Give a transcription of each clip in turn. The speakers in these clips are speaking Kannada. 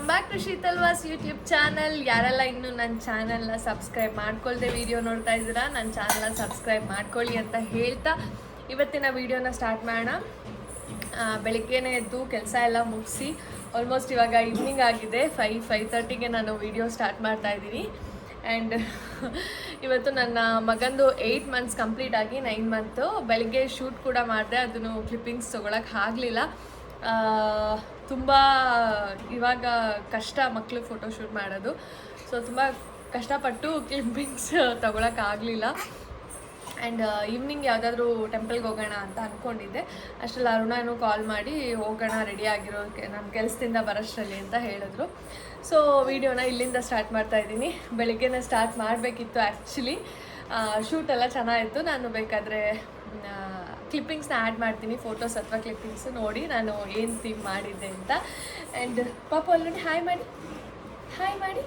Welcome back to Sheetal's YouTube channel ಯಾರೆಲ್ಲ ಇನ್ನೂ ನನ್ನ ಚಾನಲ್ನ ಸಬ್ಸ್ಕ್ರೈಬ್ ಮಾಡ್ಕೊಳ್ದೆ ವಿಡಿಯೋ ನೋಡ್ತಾ ಇದ್ದೀರಾ, ನನ್ನ ಚಾನಲ್ನ ಸಬ್ಸ್ಕ್ರೈಬ್ ಮಾಡ್ಕೊಳ್ಳಿ ಅಂತ ಹೇಳ್ತಾ ಇವತ್ತಿನ ವಿಡಿಯೋನ ಸ್ಟಾರ್ಟ್ ಮಾಡೋಣ. ಬೆಳಿಗ್ಗೆನೇ ಎದ್ದು ಕೆಲಸ ಎಲ್ಲ ಮುಗಿಸಿ ಆಲ್ಮೋಸ್ಟ್ ಇವಾಗ ಈವ್ನಿಂಗ್ ಆಗಿದೆ. ಫೈವ್ ಫೈವ್ ತರ್ಟಿಗೆ ನಾನು ವಿಡಿಯೋ ಸ್ಟಾರ್ಟ್ ಮಾಡ್ತಾ ಇದ್ದೀನಿ. ಆ್ಯಂಡ್ ಇವತ್ತು ನನ್ನ ಮಗಂದು ಏಯ್ಟ್ ಮಂತ್ಸ್ ಕಂಪ್ಲೀಟ್ ಆಗಿ ನೈನ್ ಮಂತು ಬೆಳಿಗ್ಗೆ ಶೂಟ್ ಕೂಡ ಮಾಡಿದೆ, ಅದನ್ನು ಕ್ಲಿಪ್ಪಿಂಗ್ಸ್ ತೊಗೊಳಕ್ಕೆ ಆಗಲಿಲ್ಲ. ತುಂಬ ಇವಾಗ ಕಷ್ಟ ಮಕ್ಕಳು ಫೋಟೋ ಶೂಟ್ ಮಾಡೋದು. ಸೊ ತುಂಬ ಕಷ್ಟಪಟ್ಟು ಕ್ಲಿಪ್ಪಿಂಗ್ಸ್ ತೊಗೊಳಕ್ಕಾಗಲಿಲ್ಲ ಆ್ಯಂಡ್ ಈವ್ನಿಂಗ್ ಯಾವುದಾದ್ರೂ ಟೆಂಪಲ್ಗೆ ಹೋಗೋಣ ಅಂತ ಅಂದ್ಕೊಂಡಿದ್ದೆ ಅಷ್ಟರಲ್ಲಿ ಅರುಣನು ಕಾಲ್ ಮಾಡಿ, ಹೋಗೋಣ ರೆಡಿ ಆಗಿರೋಕ್ಕೆ ನಮ್ಮ ಕೆಲಸದಿಂದ ಬರೋಷ್ಟರಲ್ಲಿ ಅಂತ ಹೇಳಿದ್ರು. ಸೊ ವಿಡಿಯೋನ ಇಲ್ಲಿಂದ ಸ್ಟಾರ್ಟ್ ಮಾಡ್ತಾ ಇದ್ದೀನಿ. ಬೆಳಗ್ಗೆನೇ ಸ್ಟಾರ್ಟ್ ಮಾಡಬೇಕಿತ್ತು ಆ್ಯಕ್ಚುಲಿ ಶೂಟ್ ಎಲ್ಲ ಚೆನ್ನಾಗಿತ್ತು. ನಾನು ಬೇಕಾದರೆ ಕ್ಲಿಪ್ಪಿಂಗ್ಸ್ನ ಆ್ಯಡ್ ಮಾಡ್ತೀನಿ ಫೋಟೋಸ್ ಅಥವಾ ಕ್ಲಿಪ್ಪಿಂಗ್ಸ್ ನೋಡಿ ನಾನು ಏನು ಥೀಮ್ ಮಾಡಿದ್ದೆ ಅಂತ. ಆ್ಯಂಡ್ ಪಾಪ ಆಲ್ರೆಡಿ ಹಾಯ್ ಮಾಡಿ ಹಾಯ್ ಮಾಡಿ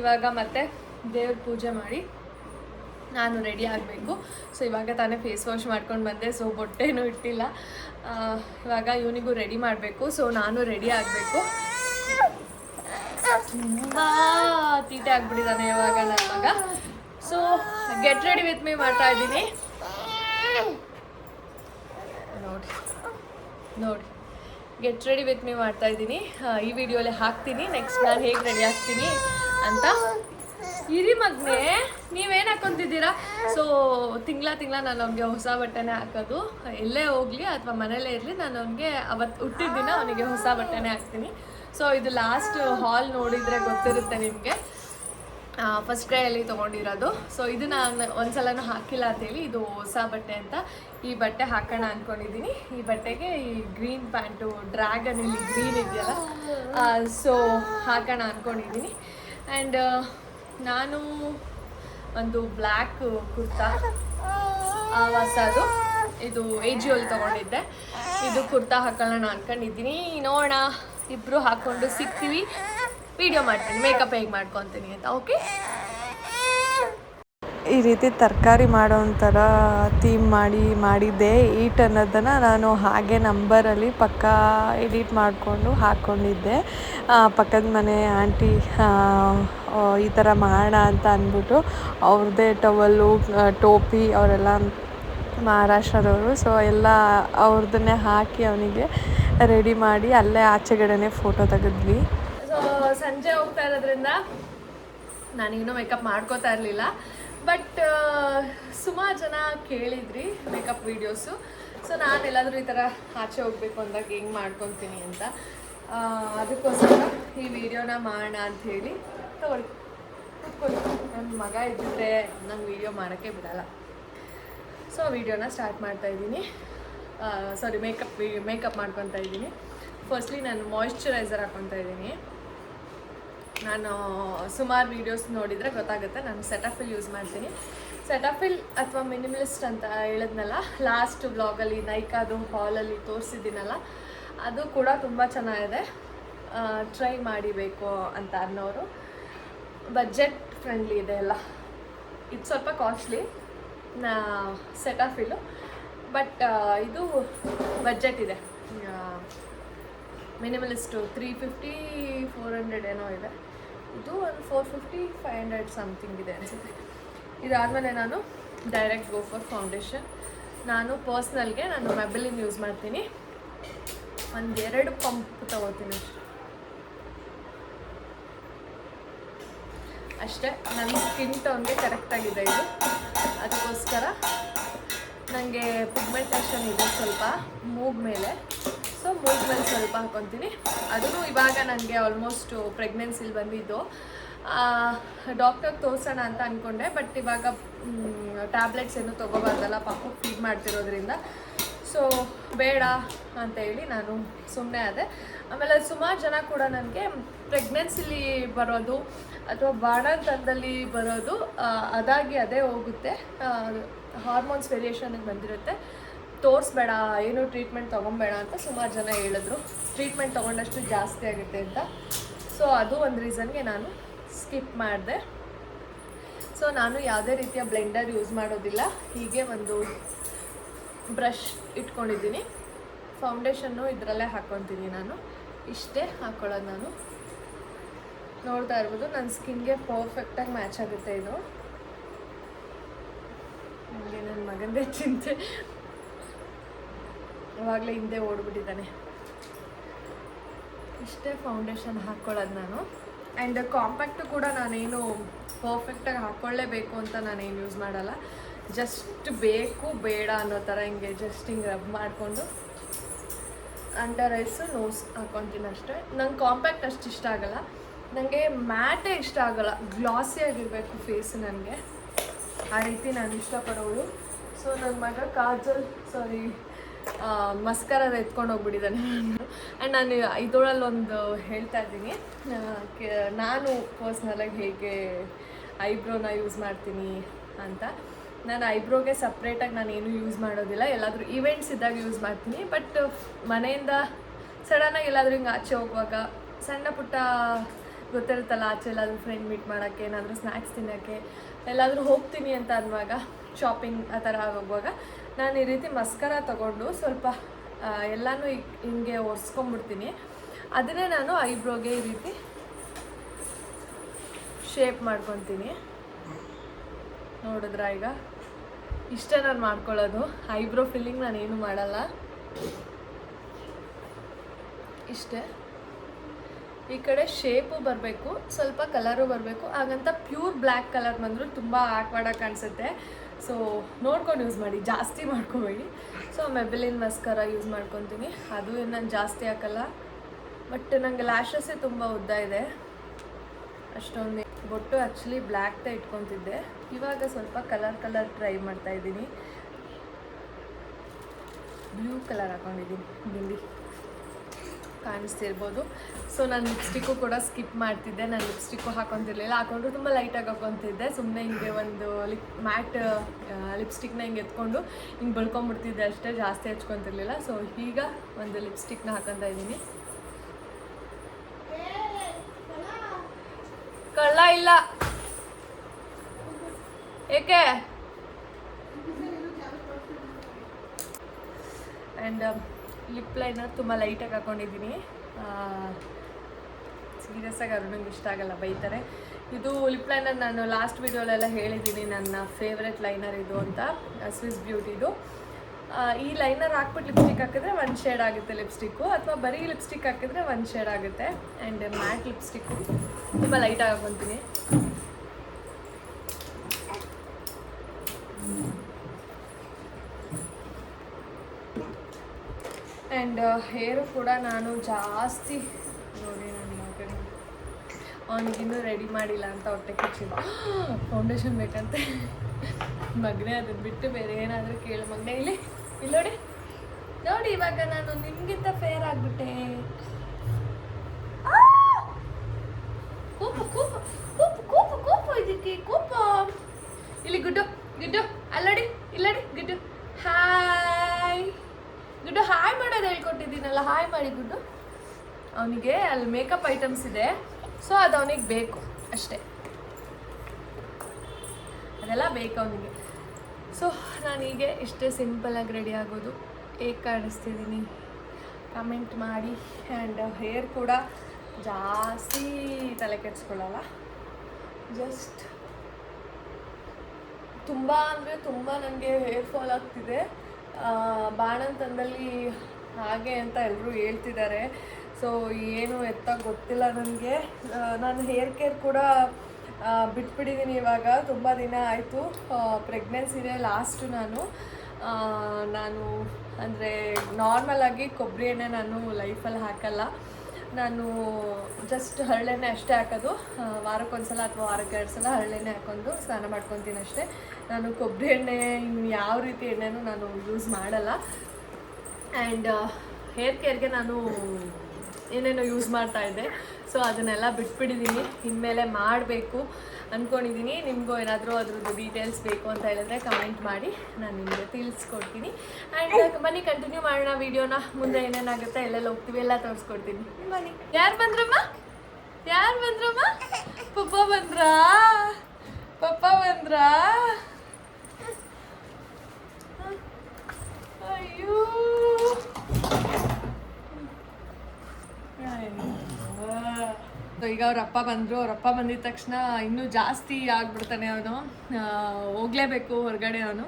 ಇವಾಗ ಮತ್ತೆ ದೇವ್ರ ಪೂಜೆ ಮಾಡಿ ನಾನು ರೆಡಿ ಆಗಬೇಕು. ಸೊ ಇವಾಗ ತಾನೇ ಫೇಸ್ ವಾಶ್ ಮಾಡ್ಕೊಂಡು ಬಂದೆ. ಸೊ ಬೊಟ್ಟೆನೂ ಇಟ್ಟಿಲ್ಲ. ಇವಾಗ ಇವನಿಗೂ ರೆಡಿ ಮಾಡಬೇಕು. ಸೊ ನಾನು ರೆಡಿ ಆಗಬೇಕು. ತುಂಬ ತೀಟೆ ಆಗ್ಬಿಟ್ಟಿದ್ದಾನೆ ಇವಾಗ ನಾನು ಮಗ. So get ready with me ಮಾಡ್ತಾ ಇದ್ದೀನಿ. ನೋಡಿ. ನೋಡಿ. ಗೆಟ್ ರೆಡಿ ವಿತ್ ಮೀ ಮಾಡ್ತಾ ಇದ್ದೀನಿ. ಈ ವಿಡಿಯೋಲಿ ಹಾಕ್ತೀನಿ. ನೆಕ್ಸ್ಟ್ ನಾನು ಹೇಗೆ ರೆಡಿ ಆಗ್ತೀನಿ ಅಂತ. ಇರಿ ಮಗ್ನೆ, ನೀವೇನು ಹಾಕೊಂತಿದ್ದೀರಾ? ಸೊ ತಿಂಗಳ ತಿಂಗಳ ನಾನು ಅವನಿಗೆ ಹೊಸ ಬಟ್ಟೆನೇ ಹಾಕೋದು. ಎಲ್ಲೇ ಹೋಗಲಿ ಅಥವಾ ಮನೇಲೇ ಇರಲಿ, ನಾನು ಅವನಿಗೆ ಅವತ್ತು ಹುಟ್ಟಿದ ದಿನ ಅವನಿಗೆ ಹೊಸ ಬಟ್ಟೆನೇ ಹಾಕ್ತೀನಿ. ಸೊ ಇದು ಲಾಸ್ಟ್ ಹಾಲ್ ನೋಡಿದರೆ ಗೊತ್ತಿರುತ್ತೆ ನಿಮಗೆ. ಫಸ್ಟ್ ಕ್ರೈಯಲ್ಲಿ ತೊಗೊಂಡಿರೋದು. ಸೊ ಇದು ನಾನು ಒಂದ್ಸಲನೂ ಹಾಕಿಲ್ಲ ಅಂತೇಳಿ ಇದು ಹೊಸ ಬಟ್ಟೆ ಅಂತ ಈ ಬಟ್ಟೆ ಹಾಕೋಣ ಅಂದ್ಕೊಂಡಿದ್ದೀನಿ ಈ ಬಟ್ಟೆಗೆ ಈ ಗ್ರೀನ್ ಪ್ಯಾಂಟು, ಡ್ರ್ಯಾಗನ್ ಇಲ್ಲಿ ಗ್ರೀನ್ ಇದೆಯಲ್ಲ ಸೊ ಹಾಕೋಣ ಅಂದ್ಕೊಂಡಿದ್ದೀನಿ ಆ್ಯಂಡ್ ನಾನು ಒಂದು ಬ್ಲ್ಯಾಕ್ ಕುರ್ತಾ ಹೊಸದು. ಇದು ಏಜಿಯೋಲ್ ತೊಗೊಂಡಿದ್ದೆ. ಇದು ಕುರ್ತಾ ಹಾಕೋಣ ಅಂದ್ಕೊಂಡಿದ್ದೀನಿ ನೋಡೋಣ ಇಬ್ಬರು ಹಾಕ್ಕೊಂಡು ಸಿಗ್ತೀವಿ. ವಿಡಿಯೋ ಮಾಡ್ತೀನಿ ಮೇಕಪ್ ಹೇಗೆ ಮಾಡ್ಕೊತೀನಿ ಅಂತ ಓಕೆ ಈ ರೀತಿ ತರಕಾರಿ ಮಾಡೋ ಒಂಥರ ಥೀಮ್ ಮಾಡಿ, ಮಾಡಿದ್ದೆ ಈಟ್ ಅನ್ನೋದನ್ನು ನಾನು ಹಾಗೆ ನಂಬರಲ್ಲಿ ಪಕ್ಕ ಎಡಿಟ್ ಮಾಡಿಕೊಂಡು ಹಾಕ್ಕೊಂಡಿದ್ದೆ ಪಕ್ಕದ ಮನೆ ಆಂಟಿ ಈ ಥರ ಮಾಡೋಣ ಅಂತ ಅಂದ್ಬಿಟ್ಟು ಅವ್ರದ್ದೇ ಟವಲ್ಲು ಟೋಪಿ ಅವರೆಲ್ಲ ಮಹಾರಾಷ್ಟ್ರದವರು. ಸೊ ಎಲ್ಲ ಅವ್ರದನ್ನೇ ಹಾಕಿ ಅವನಿಗೆ ರೆಡಿ ಮಾಡಿ ಅಲ್ಲೇ ಆಚೆಗಡೆನೇ ಫೋಟೋ ತೆಗೆದ್ವಿ. ಸಂಜೆ ಹೋಗ್ತಾ ಇರೋದ್ರಿಂದ ನಾನಿನ್ನೂ ಮೇಕಪ್ ಮಾಡ್ಕೋತಾ ಇರಲಿಲ್ಲ. ಬಟ್ ಸುಮಾರು ಜನ ಕೇಳಿದ್ರಿ ಮೇಕಪ್ ವೀಡಿಯೋಸು ಸೊ ನಾನು ಎಲ್ಲಾದರೂ ಈ ಥರ ಆಚೆ ಹೋಗಬೇಕು ಅಂದಾಗ ಹೆಂಗೆ ಮಾಡ್ಕೊತೀನಿ ಅಂತ. ಅದಕ್ಕೋಸ್ಕರ ಈ ವಿಡಿಯೋನ ಮಾಡೋಣ ಅಂತ ಹೇಳಿ ತಗೊಳ್ಳಿ ಕೂತ್ಕೊಳ್ಳಿ. ನನ್ನ ಮಗ ಇದ್ದರೆ ನಂಗೆ ವಿಡಿಯೋ ಮಾಡೋಕ್ಕೆ ಬಿಡಲ್ಲ. ಸೊ ವಿಡಿಯೋನ ಸ್ಟಾರ್ಟ್ ಮಾಡ್ತಾ ಇದ್ದೀನಿ. ಸಾರಿ ಮೇಕಪ್ ಮೇಕಪ್ ಮಾಡ್ಕೊತಾ ಇದ್ದೀನಿ. ಫಸ್ಟ್ಲಿ ನಾನು ಮಾಯಿಶ್ಚರೈಸರ್ ಹಾಕ್ಕೊತಾ ಇದ್ದೀನಿ. ನಾನು ಸುಮಾರು ವೀಡಿಯೋಸ್ ನೋಡಿದರೆ ಗೊತ್ತಾಗುತ್ತೆ. ನಾನು ಸೆಟಫಿಲ್ ಯೂಸ್ ಮಾಡ್ತೀನಿ. ಸೆಟಫಿಲ್ ಅಥವಾ ಮಿನಿಮಲಿಸ್ಟ್ ಅಂತ ಹೇಳಿದ್ನಲ್ಲ ಲಾಸ್ಟ್ ಬ್ಲಾಗಲ್ಲಿ ನೈಕಾದು ಹಾಲಲ್ಲಿ ತೋರಿಸಿದ್ದೀನಲ್ಲ, ಅದು ಕೂಡ ತುಂಬ ಚೆನ್ನಾಗಿದೆ. ಟ್ರೈ ಮಾಡಿಬೇಕು ಅಂತ ಅನ್ನೋರು. ಬಜೆಟ್ ಫ್ರೆಂಡ್ಲಿ ಇದೆ ಎಲ್ಲ ಇದು ಸ್ವಲ್ಪ ಕಾಸ್ಟ್ಲಿ ನಾ ಸೆಟಫಿಲ್ಲು ಬಟ್ ಇದು ಬಜೆಟ್ ಇದೆ. Minimalist three fifty four hundred ಏನೋ ಇದೆ. ಇದು ಒಂದು four fifty five hundred something ಇದೆ ಅನಿಸುತ್ತೆ. ಇದಾದಮೇಲೆ ನಾನು ಡೈರೆಕ್ಟ್ ಗೋ ಫಾರ್ ಫೌಂಡೇಶನ್ ನಾನು ಪರ್ಸ್ನಲ್ಗೆ ನಾನು ಮೆಬಲಿನ್ ಯೂಸ್ ಮಾಡ್ತೀನಿ. ಒಂದೆರಡು ಪಂಪ್ ತಗೋತೀನಿ ಅಷ್ಟೆ. ಅಷ್ಟೇ ನನ್ನ ಸ್ಕಿನ್ ಟೋನ್ಗೆ ಕರೆಕ್ಟಾಗಿದೆ ಇದು. ಅದಕ್ಕೋಸ್ಕರ ನನಗೆ ಪಿಗ್ಮೆಂಟೇಷನ್ ಇದೆ ಸ್ವಲ್ಪ ಮೂಗ್ ಮೇಲೆ. ಸೊ ಸ್ವಲ್ಪ ಹಾಕೊತೀನಿ. ಅದನ್ನು ಇವಾಗ ನನಗೆ ಆಲ್ಮೋಸ್ಟ್ ಪ್ರೆಗ್ನೆನ್ಸಿಲಿ ಬಂದಿದ್ದು. ಡಾಕ್ಟರ್ ತೋರಿಸೋಣ ಅಂತ ಅಂದ್ಕೊಂಡೆ ಬಟ್ ಇವಾಗ ಟ್ಯಾಬ್ಲೆಟ್ಸ್ ಏನು ತೊಗೋಬಾರ್ದಲ್ಲ, ಪಾಪ ಫೀಡ್ ಮಾಡ್ತಿರೋದ್ರಿಂದ. ಸೊ ಬೇಡ ಅಂತ ಹೇಳಿ ನಾನು ಸುಮ್ಮನೆ ಆದೆ. ಆಮೇಲೆ ಸುಮಾರು ಜನ ಕೂಡ ನನಗೆ ಪ್ರೆಗ್ನೆನ್ಸಿಲಿ ಬರೋದು ಅಥವಾ ಬಾಣಂತನದಲ್ಲಿ ಬರೋದು ಅದಾಗಿ ಅದೇ ಹೋಗುತ್ತೆ. ಹಾರ್ಮೋನ್ಸ್ ವೇರಿಯೇಷನ್ಗೆ ಬಂದಿರುತ್ತೆ. ತೋರಿಸ್ಬೇಡ, ಏನು ಟ್ರೀಟ್ಮೆಂಟ್ ತೊಗೊಬೇಡ ಅಂತ ಸುಮಾರು ಜನ ಹೇಳಿದ್ರು. ಟ್ರೀಟ್ಮೆಂಟ್ ತೊಗೊಂಡಷ್ಟು ಜಾಸ್ತಿ ಆಗುತ್ತೆ ಅಂತ. ಸೊ ಅದು ಒಂದು ರೀಸನ್ಗೆ ನಾನು ಸ್ಕಿಪ್ ಮಾಡಿದೆ. ಸೊ ನಾನು ಯಾವುದೇ ರೀತಿಯ ಬ್ಲೆಂಡರ್ ಯೂಸ್ ಮಾಡೋದಿಲ್ಲ. ಹೀಗೆ ಒಂದು ಬ್ರಷ್ ಇಟ್ಕೊಂಡಿದ್ದೀನಿ. ಫೌಂಡೇಶನ್ನು ಇದರಲ್ಲೇ ಹಾಕ್ಕೊತೀನಿ ನಾನು. ಇಷ್ಟೇ ಹಾಕ್ಕೊಳ್ಳೋದು ನಾನು. ನೋಡ್ತಾ ಇರ್ಬೋದು ನನ್ನ ಸ್ಕಿನ್ಗೆ ಪರ್ಫೆಕ್ಟಾಗಿ ಮ್ಯಾಚ್ ಆಗುತ್ತೆ ಇದು. ನನಗೆ ನನ್ನ ಮಗಂದೇ ಚಿಂತೆ ಇವಾಗಲೇ ಹಿಂದೆ ಓಡ್ಬಿಟ್ಟಿದ್ದಾನೆ. ಇಷ್ಟೇ ಫೌಂಡೇಶನ್ ಹಾಕ್ಕೊಳ್ಳೋದು ನಾನು. ಆ್ಯಂಡ್ ಕಾಂಪ್ಯಾಕ್ಟು ಕೂಡ ನಾನೇನು ಪರ್ಫೆಕ್ಟಾಗಿ ಹಾಕ್ಕೊಳ್ಳೇಬೇಕು ಅಂತ ನಾನೇನು ಯೂಸ್ ಮಾಡಲ್ಲ. ಜಸ್ಟ್ ಬೇಕು, ಬೇಡ ಅನ್ನೋ ಥರ ಹಿಂಗೆ ಜಸ್ಟ್ ಹಿಂಗೆ ರಬ್ ಮಾಡಿಕೊಂಡು ಅಂಡರ್ ಐಸು ನೋಸ್ ಹಾಕ್ಕೊತೀನಿ ಅಷ್ಟೇ. ನಂಗೆ ಕಾಂಪ್ಯಾಕ್ಟ್ ಅಷ್ಟು ಇಷ್ಟ ಆಗಲ್ಲ. ನನಗೆ ಮ್ಯಾಟೇ ಇಷ್ಟ ಆಗಲ್ಲ. ಗ್ಲಾಸಿ ಆಗಿರಬೇಕು ಫೇಸ್ ನನಗೆ. ಆ ರೀತಿ ನಾನು ಇಷ್ಟಪಡೋಳು ಸೊ ನನ್ನ ಮಗ ಕಾಜಲ್ ಸಾರಿ ಮಸ್ಕರದ ಎತ್ಕೊಂಡು ಹೋಗ್ಬಿಟ್ಟಿದ್ದಾನೆ ಆ್ಯಂಡ್ ನಾನು ಇದೊಳಲ್ಲಿ ಒಂದು ಹೇಳ್ತಾ ಇದ್ದೀನಿ. ನಾನು ಪರ್ಸ್ನಲಾಗಿ ಹೇಗೆ ಐಬ್ರೋನ ಯೂಸ್ ಮಾಡ್ತೀನಿ ಅಂತ. ನಾನು ಐಬ್ರೋಗೆ ಸಪ್ರೇಟಾಗಿ ನಾನು ಏನು ಯೂಸ್ ಮಾಡೋದಿಲ್ಲ. ಎಲ್ಲಾದರೂ ಇವೆಂಟ್ಸ್ ಇದ್ದಾಗ ಯೂಸ್ ಮಾಡ್ತೀನಿ. ಬಟ್ ಮನೆಯಿಂದ ಸಡನ್ನಾಗಿ ಎಲ್ಲಾದರೂ ಹಿಂಗೆ ಆಚೆ ಹೋಗುವಾಗ, ಸಣ್ಣ ಪುಟ್ಟ ಗೊತ್ತಿರುತ್ತಲ್ಲ, ಆಚೆ ಎಲ್ಲಾದರೂ ಫ್ರೆಂಡ್ ಮೀಟ್ ಮಾಡೋಕ್ಕೆ, ಏನಾದರೂ ಸ್ನ್ಯಾಕ್ಸ್ ತಿನ್ನೋಕ್ಕೆ, ಎಲ್ಲಾದರೂ ಹೋಗ್ತೀನಿ ಅಂತ ಅನ್ನುವಾಗ ಶಾಪಿಂಗ್ ಆ ಥರ ಹೋಗುವಾಗ ನಾನು ಈ ರೀತಿ ಮಸ್ಕರ ತಗೊಂಡು ಸ್ವಲ್ಪ ಎಲ್ಲನೂ ಹಿಂಗೆ ಒರೆಸ್ಕೊಂಬಿಡ್ತೀನಿ. ಅದನ್ನೇ ನಾನು ಐಬ್ರೋಗೆ ಈ ರೀತಿ ಶೇಪ್ ಮಾಡ್ಕೊತೀನಿ. ನೋಡಿದ್ರ ಈಗ? ಇಷ್ಟೇ ನಾನು ಮಾಡ್ಕೊಳ್ಳೋದು. ಐಬ್ರೋ ಫಿಲ್ಲಿಂಗ್ ನಾನು ಏನು ಮಾಡಲ್ಲ. ಇಷ್ಟೇ. ಈ ಕಡೆ ಶೇಪು ಬರಬೇಕು, ಸ್ವಲ್ಪ ಕಲರು ಬರಬೇಕು. ಹಾಗಂತ ಪ್ಯೂರ್ ಬ್ಲ್ಯಾಕ್ ಕಲರ್ ಬಂದರೂ ತುಂಬ ಆಕ್ವಾಡಾಗಿ ಕಾಣಿಸುತ್ತೆ. ಸೊ ನೋಡ್ಕೊಂಡು ಯೂಸ್ ಮಾಡಿ, ಜಾಸ್ತಿ ಮಾಡ್ಕೋಬೇಡಿ. ಸೊ ಮೆಬಿಲಿನ್ ಮಸ್ಕರ ಯೂಸ್ ಮಾಡ್ಕೊತೀನಿ. ಅದು ನಾನು ಜಾಸ್ತಿ ಹಾಕಲ್ಲ. ಬಟ್ ನನಗೆ ಲ್ಯಾಶಸ್ಸೇ ತುಂಬ ಉದ್ದ ಇದೆ. ಅಷ್ಟೊಂದು. ಬೊಟ್ಟು ಆ್ಯಕ್ಚುಲಿ ಬ್ಲ್ಯಾಕ್ದೇ ಇಟ್ಕೊತಿದ್ದೆ. ಇವಾಗ ಸ್ವಲ್ಪ ಕಲರ್ ಕಲರ್ ಟ್ರೈ ಮಾಡ್ತಾ ಇದ್ದೀನಿ. ಬ್ಲೂ ಕಲರ್ ಹಾಕೊಂಡಿದ್ದೀನಿ, ಬಿಂದಿ. ಕಾಣಿಸ್ತಿರ್ಬೋದು. ಸೊ ನಾನು ಲಿಪ್ಸ್ಟಿಕ್ಕು ಕೂಡ ಸ್ಕಿಪ್ ಮಾಡ್ತಿದ್ದೆ. ನಾನು ಲಿಪ್ಸ್ಟಿಕ್ಕು ಹಾಕೊತಿರ್ಲಿಲ್ಲ ಹಾಕೊಂಡ್ರೆ ತುಂಬ ಲೈಟಾಗಿ ಹಾಕೊತಿದ್ದೆ. ಸುಮ್ಮನೆ ಹಿಂಗೆ ಒಂದು ಲಿಪ್ ಮ್ಯಾಟ್ ಲಿಪ್ಸ್ಟಿಕ್ನ ಹಿಂಗೆ ಎತ್ಕೊಂಡು ಹಿಂಗೆ ಬಳ್ಕೊಂಬಿಡ್ತಿದ್ದೆ ಅಷ್ಟೇ. ಜಾಸ್ತಿ ಹಚ್ಕೊತಿರ್ಲಿಲ್ಲ. ಸೊ ಈಗ ಒಂದು ಲಿಪ್ಸ್ಟಿಕ್ನ ಹಾಕೊತಾ ಇದ್ದೀನಿ. ಕಳ್ಳ ಇಲ್ಲ. ಏಕೆ? ಆ್ಯಂಡ್ ಲಿಪ್ ಲೈನರ್ ತುಂಬ ಲೈಟಾಗಿ ಹಾಕೊಂಡಿದ್ದೀನಿ. ಸೀರಿಯಸ್ಸಾಗಿ ನಂಗೆ ಇಷ್ಟ ಆಗಲ್ಲ, ಬೈತಾರೆ. ಇದು ಲಿಪ್ ಲೈನರ್ ನಾನು ಲಾಸ್ಟ್ ವೀಡಿಯೋಲೆಲ್ಲ ಹೇಳಿದ್ದೀನಿ, ನನ್ನ ಫೇವ್ರೆಟ್ ಲೈನರ್ ಇದು ಅಂತ ಸ್ವಿಸ್ ಬ್ಯೂಟಿದು ಈ ಲೈನರ್ ಹಾಕ್ಬಿಟ್ಟು ಲಿಪ್ಸ್ಟಿಕ್ ಹಾಕಿದ್ರೆ ಒಂದು ಶೇಡ್ ಆಗುತ್ತೆ ಲಿಪ್ಸ್ಟಿಕ್ಕು ಅಥವಾ ಬರೀ ಲಿಪ್ಸ್ಟಿಕ್ ಹಾಕಿದ್ರೆ ಒಂದು ಶೇಡ್ ಆಗುತ್ತೆ. ಆ್ಯಂಡ್ ಮ್ಯಾಟ್ ಲಿಪ್ಸ್ಟಿಕ್ಕು ತುಂಬ ಲೈಟಾಗಿ ಹಾಕೊತೀನಿ. ಆ್ಯಂಡ್ ಹೇರು ಕೂಡ ನಾನು ಜಾಸ್ತಿ ನೋಡಿ ನನ್ನ ಮಾತಾಡಿ ಅವನಿಗಿನ್ನೂ ರೆಡಿ ಮಾಡಿಲ್ಲ ಅಂತ ಹೊಟ್ಟೆ ಕಿಚ್ಚಿಲ್ಲ ಫೌಂಡೇಶನ್ ಬೇಕಂತೆ. ಮಗನೇ ಅದನ್ನು ಬಿಟ್ಟು ಬೇರೆ ಏನಾದರೂ ಕೇಳು ಮಗನೇ. ಇಲ್ಲಿ ಇಲ್ಲಿ ನೋಡಿ. ನೋಡಿ ಇವಾಗ ನಾನು ನಿಮಗಿಂತ ಫೇರ್ ಆಗಿಬಿಟ್ಟೆ. ಕೂಪು ಕೂಪು ಕೂಪು ಕೂಪು ಕೂಪು ಇದಕ್ಕೆ, ಕೂಪು. ಇಲ್ಲಿ ಗುಡ್ಡು ಗುಡ್ಡು. ಅಲ್ಲಡಿ, ಇಲ್ಲಡಿ, ಗುಡ್ಡು. ಹಾಯ್ ಗುಡ್ಡು ಹಾಯ್ ಮಾಡೋದು ಹೇಳ್ಕೊಟ್ಟಿದ್ದೀನಲ್ಲ, ಹಾಯ್ ಮಾಡಿ ಗುಡ್ಡು ಅವನಿಗೆ ಅಲ್ಲಿ ಮೇಕಪ್ ಐಟಮ್ಸ್ ಇದೆ ಸೊ ಅದು ಅವನಿಗೆ ಬೇಕು, ಅಷ್ಟೇ. ಅದೆಲ್ಲ ಬೇಕು ಅವನಿಗೆ. ಸೊ ಹೀಗೆ ಇಷ್ಟೇ ಸಿಂಪಲಾಗಿ ರೆಡಿ ಆಗೋದು. ಹೇಗೆ ಕಾಣಿಸ್ತಿದ್ದೀನಿ ಕಮೆಂಟ್ ಮಾಡಿ ಆ್ಯಂಡ್ ಹೇರ್ ಕೂಡ ಜಾಸ್ತಿ ತಲೆ ಕೆಡಿಸ್ಕೊಳ್ಳಲ್ಲ. ಜಸ್ಟ್ ತುಂಬ ಅಂದರೆ ತುಂಬ ನನಗೆ ಹೇರ್ ಫಾಲ್ ಆಗ್ತಿದೆ. ಬಾಣಂತನದಲ್ಲಿ ಹಾಗೆ ಅಂತ ಎಲ್ಲರೂ ಹೇಳ್ತಿದ್ದಾರೆ. ಸೊ ಏನು ಎತ್ತ ಗೊತ್ತಿಲ್ಲ ನನಗೆ. ನಾನು ಹೇರ್ ಕೇರ್ ಕೂಡ ಬಿಟ್ಬಿಟ್ಟಿದ್ದೀನಿ ಇವಾಗ. ತುಂಬ ದಿನ ಆಯಿತು. ಪ್ರೆಗ್ನೆನ್ಸಿನೇ ಲಾಸ್ಟು ನಾನು. ನಾನು ಅಂದರೆ ನಾರ್ಮಲಾಗಿ ಕೊಬ್ಬರಿ ಎಣ್ಣೆ ನಾನು ಲೈಫಲ್ಲಿ ಹಾಕಲ್ಲ. ನಾನು ಜಸ್ಟ್ ಹರಳೆಣ್ಣೆ ಅಷ್ಟೇ ಹಾಕೋದು. ವಾರಕ್ಕೊಂದು ಸಲ ಅಥವಾ ವಾರಕ್ಕೆ ಎರಡು ಸಲ ಹರಳೆಣ್ಣೆ ಹಾಕೊಂಡು ಸ್ನಾನ ಮಾಡ್ಕೊತೀನಿ ಅಷ್ಟೇ. ನಾನು ಕೊಬ್ಬರಿ ಎಣ್ಣೆ ಇನ್ನು ಯಾವ ರೀತಿ ಎಣ್ಣೆನೂ ನಾನು ಯೂಸ್ ಮಾಡಲ್ಲ. ಆ್ಯಂಡ್ ಹೇರ್ ಕೇರ್ಗೆ ನಾನು ಏನೇನೋ ಯೂಸ್ ಮಾಡ್ತಾ ಇದ್ದೆ. ಸೊ ಅದನ್ನೆಲ್ಲ ಬಿಟ್ಬಿಟ್ಟಿದ್ದೀನಿ ಇನ್ಮೇಲೆ ಮಾಡಬೇಕು. ಅಂದ್ಕೊಂಡಿದ್ದೀನಿ ನಿಮಗೂ ಏನಾದರೂ ಅದ್ರದ್ದು ಡೀಟೇಲ್ಸ್ ಬೇಕು ಅಂತ ಹೇಳಿದ್ರೆ ಕಮೆಂಟ್ ಮಾಡಿ. ನಾನು ನಿಮಗೆ ತಿಳಿಸ್ಕೊಡ್ತೀನಿ. ಆ್ಯಂಡ್ ಬನ್ನಿ ಕಂಟಿನ್ಯೂ ಮಾಡೋಣ ವೀಡಿಯೋನ ಮುಂದೆ ಏನೇನಾಗುತ್ತೆ, ಎಲ್ಲೆಲ್ಲ ಹೋಗ್ತೀವಿ, ಎಲ್ಲ ತೋರಿಸ್ಕೊಡ್ತೀನಿ. ಬನ್ನಿ. ಯಾರು ಬಂದ್ರಮ್ಮ? ಯಾರು ಬಂದ್ರಮ್ಮ? ಪಪ್ಪ ಬಂದ್ರಾ? ಪಪ್ಪ ಬಂದ್ರಾ? ಸೊ ಈಗ ಅವ್ರ ಅಪ್ಪ ಬಂದರು. ಅವ್ರ ಅಪ್ಪ ಬಂದಿದ ತಕ್ಷಣ ಇನ್ನೂ ಜಾಸ್ತಿ ಆಗ್ಬಿಡ್ತಾನೆ ಅವನು. ಹೋಗಲೇಬೇಕು ಹೊರಗಡೆ ಅವನು.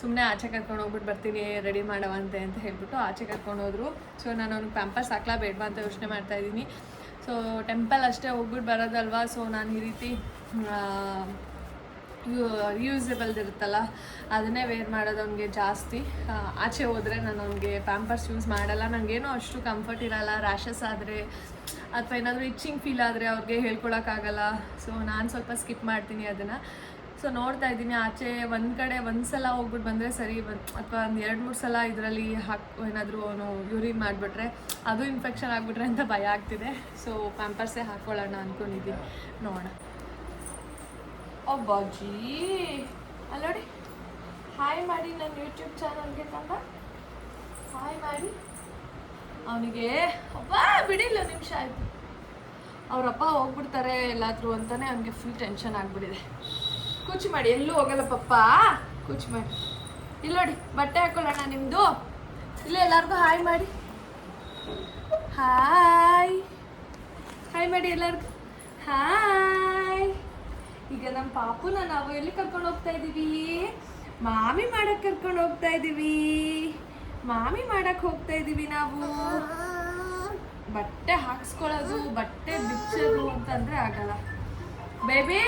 ಸುಮ್ಮನೆ ಆಚೆ ಕರ್ಕೊಂಡು ಹೋಗ್ಬಿಟ್ಟು ಬರ್ತೀನಿ, ರೆಡಿ ಮಾಡವಂತೆ ಅಂತ ಹೇಳ್ಬಿಟ್ಟು ಆಚೆ ಕರ್ಕೊಂಡು ಹೋದ್ರು. ಸೊ ನಾನು ಅವ್ನಿಗೆ ಪ್ಯಾಂಪರ್ಸ್ ಹಾಕ್ಲಾ ಬೇಡವಾ ಅಂತ ಯೋಚನೆ ಮಾಡ್ತಾ ಇದ್ದೀನಿ. ಸೊ ಟೆಂಪಲ್ ಅಷ್ಟೇ ಹೋಗ್ಬಿಟ್ಟು ಬರೋದಲ್ವಾ? ಸೊ ನಾನು ಈ ರೀತಿ ರಿಯೂಸಬಲ್ ಇರುತ್ತಲ್ಲ, ಅದನ್ನೇ ವೇರ್ ಮಾಡೋದು ಅವ್ನಿಗೆ ಜಾಸ್ತಿ. ಆಚೆ ಹೋದರೆ ನಾನು ಅವನಿಗೆ ಪ್ಯಾಂಪರ್ಸ್ ಯೂಸ್ ಮಾಡಲ್ಲ. ನನಗೇನು ಅಷ್ಟು ಕಂಫರ್ಟ್ ಇರಲ್ಲ. ರ್ಯಾಷಸ್ ಆದರೆ ಅಥವಾ ಏನಾದರೂ ಇಚ್ಚಿಂಗ್ ಫೀಲ್ ಆದರೆ ಅವ್ರಿಗೆ ಹೇಳ್ಕೊಳಕ್ಕಾಗಲ್ಲ. ಸೊ ನಾನು ಸ್ವಲ್ಪ ಸ್ಕಿಪ್ ಮಾಡ್ತೀನಿ ಅದನ್ನು. ಸೊ ನೋಡ್ತಾ ಇದ್ದೀನಿ. ಆಚೆ ಒಂದು ಕಡೆ ಒಂದು ಸಲ ಹೋಗ್ಬಿಟ್ಟು ಬಂದರೆ ಸರಿ ಅಥವಾ ಒಂದು ಎರಡು ಮೂರು ಸಲ ಇದರಲ್ಲಿ ಹಾಕಿ, ಏನಾದರೂ ಅವನು ಯೂರಿನ್ ಮಾಡಿಬಿಟ್ರೆ ಅದು ಇನ್ಫೆಕ್ಷನ್ ಆಗಿಬಿಟ್ರೆ ಅಂತ ಭಯ ಆಗ್ತಿದೆ. ಸೊ ಪ್ಯಾಂಪರ್ಸೇ ಹಾಕ್ಕೊಳ್ಳೋಣ ಅಂದ್ಕೊಂಡಿದ್ದೀನಿ ನೋಡೋಣ. ಓ ಅಲ್ಲ ನೋಡಿ. ಹಾಯ್ ಮಾಡಿ ನನ್ನ ಯೂಟ್ಯೂಬ್ ಚಾನಲ್ಗೆ ತಂದ ಹಾಯ್ ಮಾಡಿ ಅವನಿಗೆ ಅಪ್ಪ ಬಿಡಿಲ್ಲ ನಿಮಿಷ ಆಯಿತು. ಅವರಪ್ಪ ಹೋಗ್ಬಿಡ್ತಾರೆ ಎಲ್ಲಾದರೂ ಅಂತಾನೆ ಅವನಿಗೆ ಫುಲ್ ಟೆನ್ಷನ್ ಆಗಿಬಿಟ್ಟಿದೆ. ಕೂಚಿ ಮಾಡಿ, ಎಲ್ಲೂ ಹೋಗಲ್ಲ ಪಪ್ಪ. ಕೂಚಿ ಮಾಡಿ. ಇಲ್ಲ ನೋಡಿ, ಬಟ್ಟೆ ಹಾಕೊಳ್ಳೋಣ ನಿಮ್ಮದು ಇಲ್ಲ ಎಲ್ಲರಿಗೂ ಹಾಯ್ ಮಾಡಿ. ಹಾಯ್. ಹಾಯ್ ಮಾಡಿ ಎಲ್ಲರಿಗೂ. ಹಾಯ್. ಈಗ ನಮ್ಮ ಪಾಪುನ ನಾವು ಎಲ್ಲಿ ಕರ್ಕೊಂಡು ಹೋಗ್ತಾ ಇದ್ದೀವಿ ಮಾಮಿ ಮಾಡಕ್ಕೆ ಕರ್ಕೊಂಡು ಹೋಗ್ತಾ ಇದ್ದೀವಿ ಮಾಮಿ ಮಾಡಕ್ ಹೋಗ್ತಾ ಇದೀವಿ ನಾವು. ಬಟ್ಟೆ ಹಾಕ್ಸ್ಕೊಳ್ಳೋದು, ಬಟ್ಟೆ ಬಿಚ್ಚೋದು ಅಂತಂದ್ರೆ ಆಗಲ್ಲ. ಬೇಬಿ?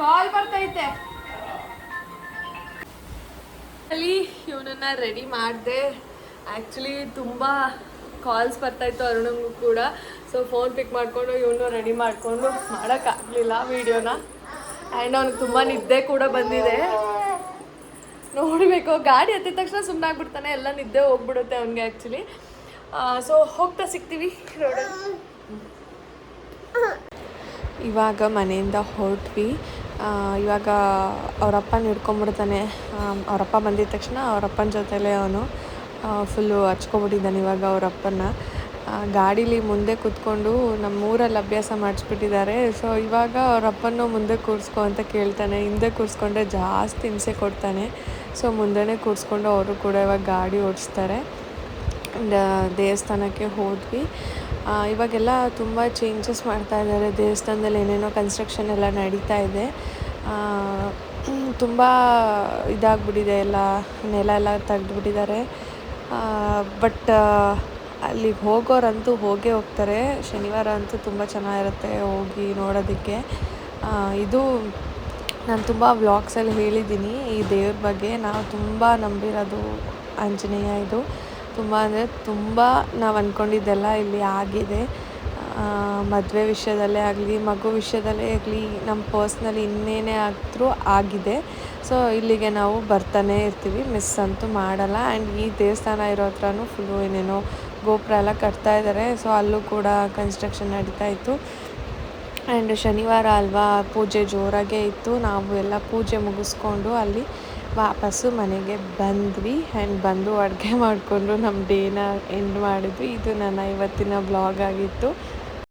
ಕಾಲ್ ಬರ್ತೈತೆ. ಅಲ್ಲಿ ಇವನನ್ನ ರೆಡಿ ಮಾಡಿದೆ. ಆ್ಯಕ್ಚುಲಿ ತುಂಬ ಕಾಲ್ಸ್ ಬರ್ತಾಯಿತ್ತು ಅರುಣಂಗೂ ಕೂಡ. ಸೊ ಫೋನ್ ಪಿಕ್ ಮಾಡಿಕೊಂಡು ಇವನು ರೆಡಿ ಮಾಡಿಕೊಂಡು ಮಾಡೋಕ್ಕಾಗಲಿಲ್ಲ ವೀಡಿಯೋನ ಆ್ಯಂಡ್ ಅವ್ನಿಗೆ ತುಂಬ ನಿದ್ದೆ ಕೂಡ ಬಂದಿದೆ. ನೋಡಬೇಕು, ಗಾಡಿ ಹತ್ತಿದ ತಕ್ಷಣ ಸುಮ್ಮನೆ ಆಗ್ಬಿಡ್ತಾನೆ ಎಲ್ಲ ನಿದ್ದೆ ಹೋಗ್ಬಿಡುತ್ತೆ ಅವ್ನಿಗೆ ಆ್ಯಕ್ಚುಲಿ ಸೊ ಹೋಗ್ತಾ ಸಿಗ್ತೀವಿ ರೋಡಲ್ಲಿ ಇವಾಗ ಮನೆಯಿಂದ ಹೊರಟ್ವಿ. ಇವಾಗ ಅವರಪ್ಪ ಹಿಡ್ಕೊಂಬಿಡ್ತಾನೆ ಅವರಪ್ಪ ಬಂದಿದ ತಕ್ಷಣ ಅವರಪ್ಪನ ಜೊತೆಲೇ ಅವನು ಫುಲ್ಲು ಹಚ್ಕೊಬಿಟ್ಟಿದ್ದಾನೆ ಇವಾಗ ಅವರಪ್ಪನ ಗಾಡೀಲಿ ಮುಂದೆ ಕೂತ್ಕೊಂಡು ನಮ್ಮೂರಲ್ಲಿ ಅಭ್ಯಾಸ ಮಾಡಿಸ್ಬಿಟ್ಟಿದ್ದಾರೆ. ಸೊ ಇವಾಗ ಅವರಪ್ಪನ ಮುಂದೆ ಕೂರಿಸ್ಕೊ ಅಂತ ಕೇಳ್ತಾನೆ. ಹಿಂದೆ ಕೂರಿಸ್ಕೊಂಡ್ರೆ ಜಾಸ್ತಿ ಹಿಂಸೆ ಕೊಡ್ತಾನೆ. ಸೊ ಮುಂದೆನೇ ಕೂರಿಸ್ಕೊಂಡು ಅವರು ಕೂಡ ಇವಾಗ ಗಾಡಿ ಓಡಿಸ್ತಾರೆ. ದೇವಸ್ಥಾನಕ್ಕೆ ಹೋದ್ವಿ. ಇವಾಗೆಲ್ಲ ತುಂಬ ಚೇಂಜಸ್ ಮಾಡ್ತಾ ಇದ್ದಾರೆ. ದೇವಸ್ಥಾನದಲ್ಲಿ ಏನೇನೋ ಕನ್ಸ್ಟ್ರಕ್ಷನ್ ಎಲ್ಲ ನಡೀತಾ ಇದೆ. ತುಂಬ ಇದಾಗ್ಬಿಟ್ಟಿದೆ ಎಲ್ಲ ನೆಲ ಎಲ್ಲ ತೆಗ್ದುಬಿಟ್ಟಿದ್ದಾರೆ. ಬಟ್ ಅಲ್ಲಿಗೆ ಹೋಗೋರಂತೂ ಹೋಗೇ ಹೋಗ್ತಾರೆ. ಶನಿವಾರ ಅಂತೂ ತುಂಬ ಚೆನ್ನಾಗಿರುತ್ತೆ ಹೋಗಿ ನೋಡೋದಕ್ಕೆ. ಇದು ನಾನು ತುಂಬ ವ್ಲಾಗ್ಸಲ್ಲಿ ಹೇಳಿದ್ದೀನಿ. ಈ ದೇವ್ರ ಬಗ್ಗೆ ನಾವು ತುಂಬ ನಂಬಿರೋದು ಆಂಜನೇಯ ಇದು. ತುಂಬ ಅಂದರೆ ತುಂಬ ನಾವು ಅಂದ್ಕೊಂಡಿದ್ದೆಲ್ಲ ಇಲ್ಲಿ ಆಗಿದೆ. ಮದುವೆ ವಿಷಯದಲ್ಲೇ ಆಗಲಿ, ಮಗು ವಿಷಯದಲ್ಲೇ ಆಗಲಿ ನಮ್ಮ ಪರ್ಸ್ನಲಿ ಇನ್ನೇನೇ ಆದರೂ ಆಗಿದೆ. ಸೊ ಇಲ್ಲಿಗೆ ನಾವು ಬರ್ತಾನೆ ಇರ್ತೀವಿ. ಮಿಸ್ ಅಂತೂ ಮಾಡಲ್ಲ. ಆ್ಯಂಡ್ ಈ ದೇವಸ್ಥಾನ ಇರೋ ಹತ್ರನೂ ಫುಲ್ಲು ಏನೇನೋ ಗೋಪುರ ಎಲ್ಲ ಕಟ್ತಾ ಇದ್ದಾರೆ ಸೊ ಅಲ್ಲೂ ಕೂಡ ಕನ್ಸ್ಟ್ರಕ್ಷನ್ ನಡೀತಾ ಇತ್ತು. ಆ್ಯಂಡ್ ಶನಿವಾರ ಅಲ್ವಾ ಪೂಜೆ ಜೋರಾಗೇ ಇತ್ತು. ನಾವು ಎಲ್ಲ ಪೂಜೆ ಮುಗಿಸ್ಕೊಂಡು ಅಲ್ಲಿ ವಾಪಸ್ಸು ಮನೆಗೆ ಬಂದ್ವಿ. ಆ್ಯಂಡ್ ಬಂದು ಅಡುಗೆ ಮಾಡಿಕೊಂಡು ನಮ್ಮ ಡೇನ ಎಂಡ್ ಮಾಡಿದ್ವಿ. ಇದು ನನ್ನ ಇವತ್ತಿನ ಬ್ಲಾಗ್ ಆಗಿತ್ತು.